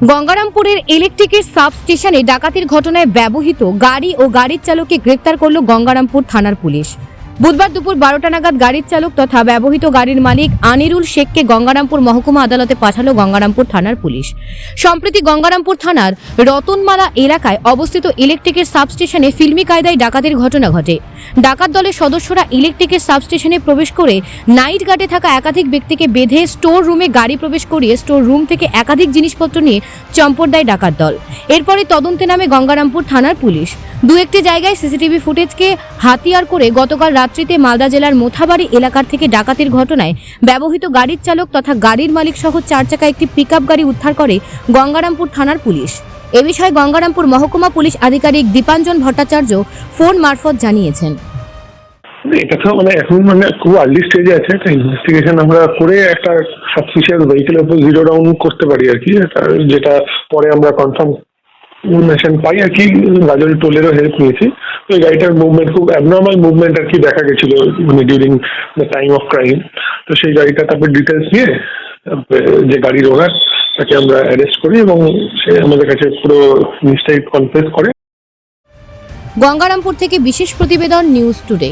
গঙ্গারামপুরের ইলেকট্রিকের সাব স্টেশনে ডাকাতির ঘটনায় ব্যবহৃত গাড়ি ও গাড়ির চালককে গ্রেপ্তার করল গঙ্গারামপুর থানার পুলিশ। বুধবার দুপুর বারোটা নাগাদ গাড়ির চালক তথা ব্যবহৃত গাড়ির মালিক আনিরুল শেখকে গঙ্গারামপুর মহকুমা আদালতে পাঠালো গঙ্গারামপুর থানার পুলিশ। সম্প্রতি গঙ্গারামপুর থানার রতনমালা এলাকায় অবস্থিত ইলেকট্রিকের সাবস্টেশনে ফিল্মি কায়দায় ডাকাতির ঘটনা ঘটে। ডাকাত দলের সদস্যরা ইলেকট্রিকের সাবস্টেশনে প্রবেশ করে নাইট গার্ডে থাকা একাধিক ব্যক্তিকে বেঁধে স্টোর রুমে গাড়ি প্রবেশ করিয়ে স্টোর রুম থেকে একাধিক জিনিসপত্র নিয়ে চম্পট দেয় ডাকাত দল। এরপরে তদন্তে নামে গঙ্গারামপুর থানার পুলিশ। দু একটি জায়গায় সিসিটিভি ফুটেজকে হাতিয়ার করে গতকাল রাত্রিতে মালদা জেলার মোথাবাড়ি এলাকার থেকে ডাকাতির ঘটনায় ব্যবহৃত গাড়ির চালক তথা গাড়ির মালিক সহ চার চাকা একটি পিকআপ গাড়ি উদ্ধার করে গঙ্গারামপুর থানার পুলিশ। এ বিষয়ে গঙ্গারামপুর মহকুমা পুলিশ আধিকারিক দীপাঞ্জন ভট্টাচার্য ফোন মারফত জানিয়েছেন। এটা তো মানে এখন মানে খুব আর্লি স্টেজে আছে, একটা ইনভেস্টিগেশন আমরা করে একটা ভেহিকেলের উপর জিরো ডাউন করতে পারি আর কি যেটা পরে আমরা কনফার্ম ইনফরমেশন পাই আর কি গাজল টোলেরও হেল্প নিয়েছি। তো এই গাড়িটার মুভমেন্ট খুব অ্যাবনর্মাল মুভমেন্ট আর কি দেখা গেছিল মানে during the time of crime তো সেই গাড়িটা তারপর ডিটেলস নিয়ে যে গাড়ির ওনার তাকে আমরা অ্যারেস্ট করি এবং সে আমাদের কাছে পুরো জিনিসটাই কনফেস করে। গঙ্গারামপুর থেকে বিশেষ প্রতিবেদন নিউজ টুডে